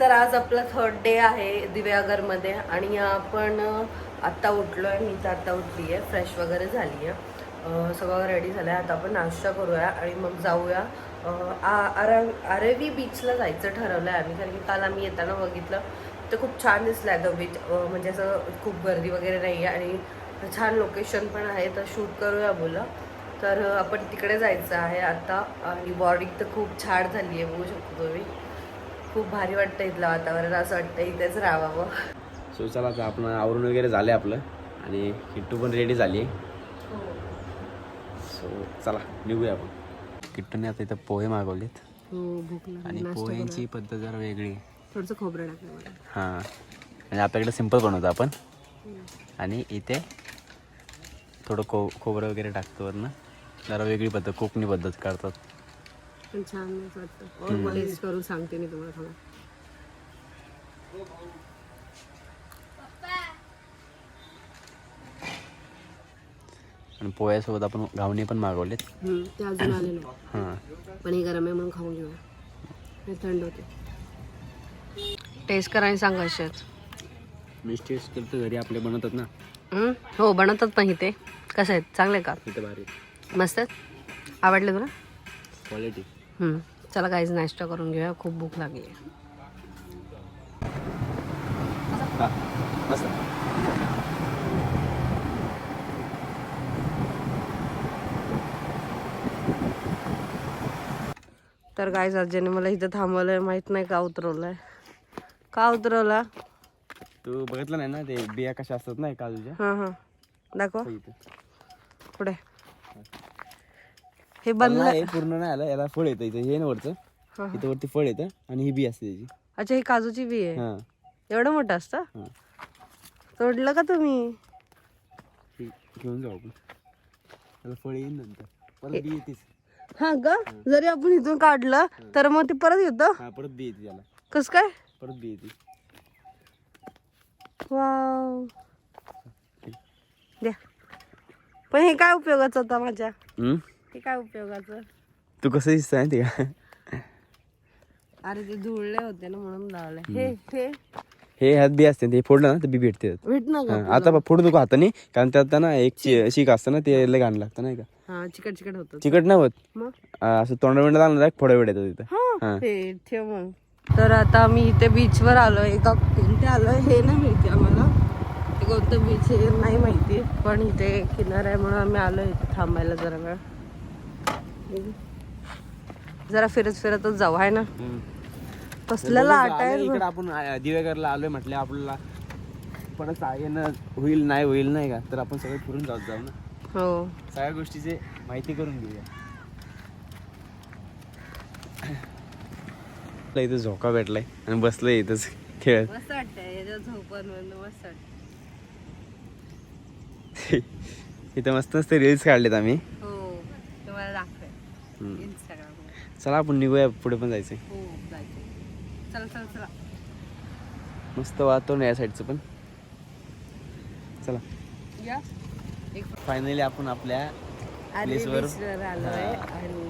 तर आज आपला थर्ड डे आहे दिव्यागरमध्ये आणि आपण आत्ता उठलो आहे मी तर आत्ता उठली आहे फ्रेश वगैरे झाली आहे सगळं रेडी झालं आहे आता आपण नाश्ता करूया आणि मग जाऊया. आ- आरा आरेवी बीचला जायचं ठरवलं आहे आम्ही. कारण की काल आम्ही येताना बघितलं तर खूप छान दिसलं आहे तो बीच म्हणजे असं खूप गर्दी वगैरे नाही आहे आणि छान लोकेशन पण आहे. तर शूट करूया बोला तर आपण तिकडे जायचं आहे आता. आणि बॉडी तर खूप छान झाली आहे बघू शकतो तुम्ही. खूप भारी वाटतं इथलं वातावरण असं वाटतं इथेच राहावं. सो चला आता आपण आवरून वगैरे झाले आपलं. आणि किट्टू पण रेडी झाली. सो चला निघूया आपण. किट्टूने आता इथं पोहे मागवलेत. हो आणि पोह्यांची पद्धत जरा वेगळी. थोडंसं खोबरं टाकलं हां. म्हणजे आपल्याकडे सिंपल बनवतो आपण. आणि इथे थोडं खो खोबरं वगैरे टाकतो वरनं. जरा वेगळी पद्धत कोकणी पद्धत काढतात. पण छान वाटतं. टेस्ट करून सांगते मी तुम्हाला थोडं. आणि पोह्यासोबत आपण घावणे पण मागवलेत. ते अजून आले नाही. हां. पण हे गरम आहे म्हणून खाऊन घेऊया. हे थंड होते. टेस्ट करा आणि सांगा अशाच मी टेस्ट तर घरी आपले बनवतात ना. हम्म? हो बनवतात पण इथे. कसं आहेत? चांगले का? तिथं भारी. मस्त आहेत? आवडले तुला? क्वालिटी. चला काहीच नाश्ता करून घेऊया. खूप भूक लागली. तर काय ज्याने मला इथं थांबवलंय. माहीत नाही का उतरवलंय. का उतरवला? तू बघितलं नाही ना ते बिया कशा असतात ना काजूच्या हां हां. दाखव. पुढे. हे बंद नाही पूर्ण नाही आलं याला फळ येतं इथं हे ना वरचं. हा, इथं वरती फळ येतं आणि ही बी असते त्याची. अच्छा ही काजूची बी आहे? हां. एवढं मोठं असतं? हां. तोडलं का तुम्ही? घेऊन जाऊ आपण. त्याला फळ येईन नंतर. परत बी येतेच. हा ग जरी आपण इथून काढलं तर मग ते परत येतं? हा परत बी येते त्याला कस काय? परत बी येते. वाव. द्या. पण हे काय उपयोगाचं होता माझ्या? हम्म? हे काय उपयोगाचं? तू कसं दिसत आहे ते का? अरे ते धुळले होते ना म्हणून लावले. हे हे. हे ह्यात बी असते ते फोडलं ना ते बी भेटते. भेट ना हा, आता बघ, फोडू नको हाताने कारण त्यात ना एक चि- शीक असतं ना ते लय घाण लागतं नाही का? हा चिकट चिकट होत. चिकट नाही होत. मग? आ, असं तोंड बिंड लागलं ना फोडा वेळ येतात तिथं. हा हा. हे ठेव मग. तर आता मी इथे बीचवर आलोय. एका कोणते आलोय हे नाही माहिती आम्हाला. ते कोणतं बीच हे नाही माहिती. पण इथे किनारा आहे म्हणून आम्ही आलोय इथे थांबायला जरा वेळ. जरा फिरत फिरतच जाऊ आहे ना? कसलं लाट आहे आलोय इकडं आपण आ, दिवेगरला आलोय म्हटलं आपल्याला. आ- येणं होईल नाही होईल नाही का? तर आपण सगळे फिरून जाऊ जाऊ ना? हो. सगळ्या गोष्टीची माहिती करून घेऊया. इथं झोका भेटलाय आणि बसलोय इथंच वाटत इथं मस्त मस्त रील्स काढलेत आम्ही. हो. चला आपण निघूया पुढे पण जायचंय. हो जायचं चला चला चला. मस्त वातावरण आहे या साईडचं पण. चला. या. एक फायनली आपण आपल्या आर्वी Place वर- बीचवर आलोय हा. आणि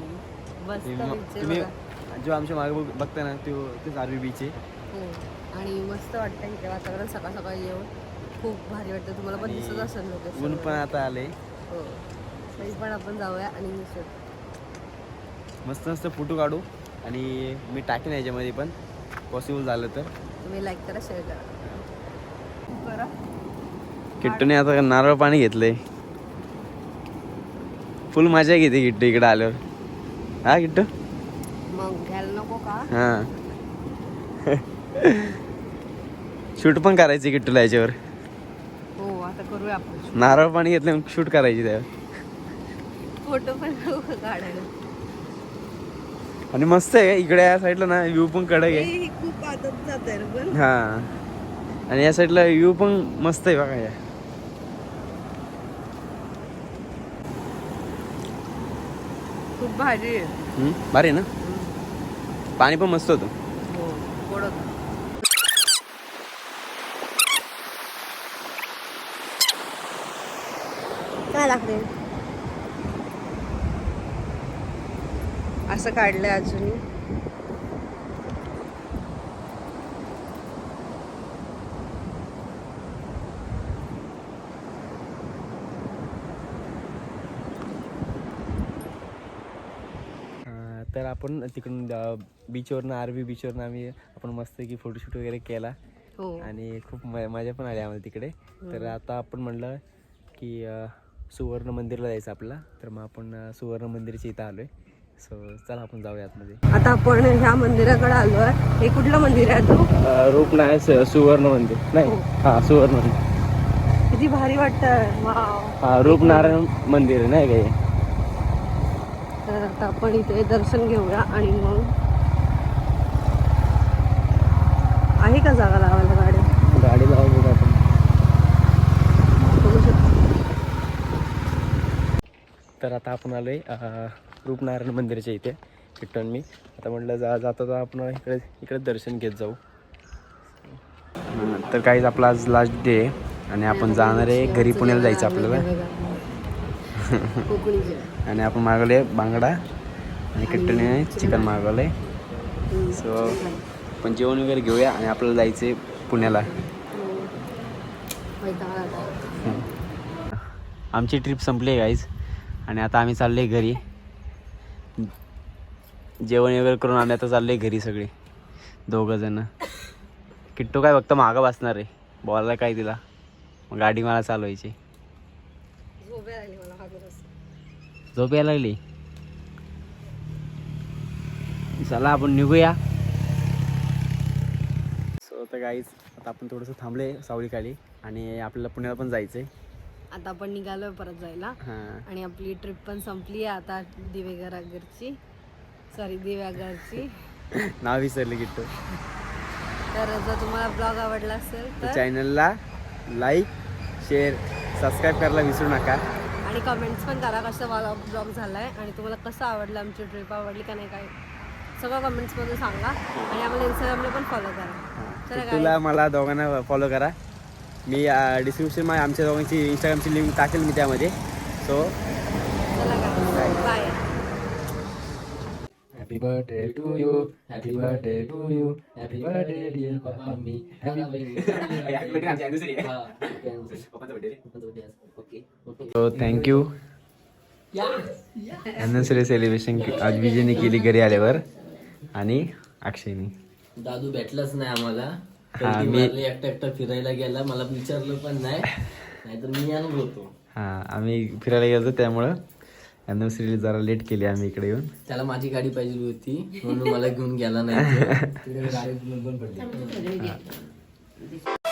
मस्त तुम्ही बीच आहे तुम्ही बघा. जो आमच्या मागे बघ- बघता ना तो तेच आरवी बीच आहे. हो. आणि मस्त वाटतं इथे वातावरण सकाळ सकाळी येऊन. खूप भारी वाटतं. तुम्हाला पण आणि दिसत असेल लोकेशन ऊन पण आता आले हो. तरी पण आपण जाऊया आणि निसर्ग. मस्त मस्त फोटो काढू आणि मी टाकेन याच्यामध्ये पण. पॉसिबल झालं तर. तुम्ही लाईक करा शेअर करा. करा. किट्टूने आता नारळ पाणी घेतलंय. फुल मजा घेते किट्टू इकडे आल्यावर. हा किट्टू? मग घ्यायला नको का? हा. शूट पण करायची किट्टूला याच्यावर. हो आता करूया आपण नारळ पाणी घेतलं शूट करायची त्यावर. फोटो पण काढायला. आणि मस्त आहे इकडे या साईडला ना व्ह्यू पण कडक आहे. हे खूप आदत जात आहे पण हा. आणि या साईडला व्ह्यू पण मस्त आहे बघा या. खूप भारी आहे. हम्म, भारी आहे ना? पाणी पण मस्त होतं. हो. काय लागते असं काढलं आहे अजून तर आपण तिकडून बीचवरनं बीच बीचवरनं आम्ही आपण मस्त की फोटोशूट वगैरे केला. हो. आणि खूप मजा पण आली आम्हाला तिकडे. तर हो. आता आपण म्हणलं की सुवर्ण मंदिरला जायचं आपला तर मग आपण सुवर्ण मंदिरच्या इथं आलो आहे सो चला आपण जाऊया आतमध्ये आता आपण ह्या मंदिराकडे आलो आहे हे कुठलं मंदिर आहे तू? रूप नाही सुवर्ण मंदिर. नाही हां. सुवर्ण मंदिर. किती भारी वाटतं वाव. हां रूपनारायण मंदिर आहे नाही काही तर आता आपण इथे दर्शन घेऊया आणि मग आहे का जागा लावायला गाडी? गाडी लावा बघू आपण. बघू शकतो. तर आता आपण आलो आहे रूपनारायण मंदिराच्या इथे रिटर्न मी. आता म्हटलं जा जाता जा आपण इकडे इकडे दर्शन घेत जाऊ. तर काहीच आपला आज लास्ट डे आहे आणि आपण जाणार आहे घरी पुण्याला जायचं आपल्याला. आणि आपण मागवले बांगडा आणि किट्टने चिकन मागवले सो आपण जेवण वगैरे घेऊया आणि आपल्याला जायचं आहे पुण्याला. आमची ट्रिप संपली आहे गाईज आणि आता आम्ही चाललो आहे घरी. जेवण वगैरे करून आम्ही आता आहे घरी सगळे. दोघं जण. किट्टू काय फक्त मागं बसणार आहे. बॉलला काय दिला मग गाडी मला चालवायची. झोप यायला लागली. झोप यायला चला आपण निघूया. सो आता गाईच आता आपण थोडंसं थांबले सावळी खाली आणि आपल्याला पुण्याला पण जायचं आहे आता आपण निघालोय परत जायला. हां. आणि आपली ट्रिप पण संपली आहे आता दिवेघरागरची सॉरी दिव्यागरची नाव विसरले किट्टू तर जर तुम्हाला ब्लॉग आवडला असेल तर चॅनलला लाईक शेअर सबस्क्राईब करायला विसरू नका. आणि कमेंट्स पण करा कसं मला ब्लॉग झालाय आणि तुम्हाला कसं आवडलं आमची ट्रिप आवडली का नाही काय? सगळं कमेंट्समध्ये सांगा. आणि आम्हाला इंस्टाग्रामला पण फॉलो करा. चला तुला मला दोघांना फॉलो करा. मी डिस्क्रिप्शनमध्ये आमच्या दोघांची इंस्टाग्रामची लिंक टाकेल मी त्यामध्ये so bye Happy birthday to you. Happy birthday to you. Happy birthday dear mommy. Happy birthday. हा, Okay. Okay. So thank you anniversary celebration आज विजयने केली घरी आल्यावर आणि अक्षयने दादू भेटलाच नाही आम्हाला हा, मी- एकटा एकटा फिरायला गेला मला विचारलं पण नाही. नाहीतर मी आणलो होतो हां आम्ही फिरायला गेलो त्यामुळं. अॅनिव्हर्सरी जरा लेट केली आम्ही इकडे येऊन. त्याला माझी गाडी पाहिजे होती म्हणून मला घेऊन गेला नाही तो.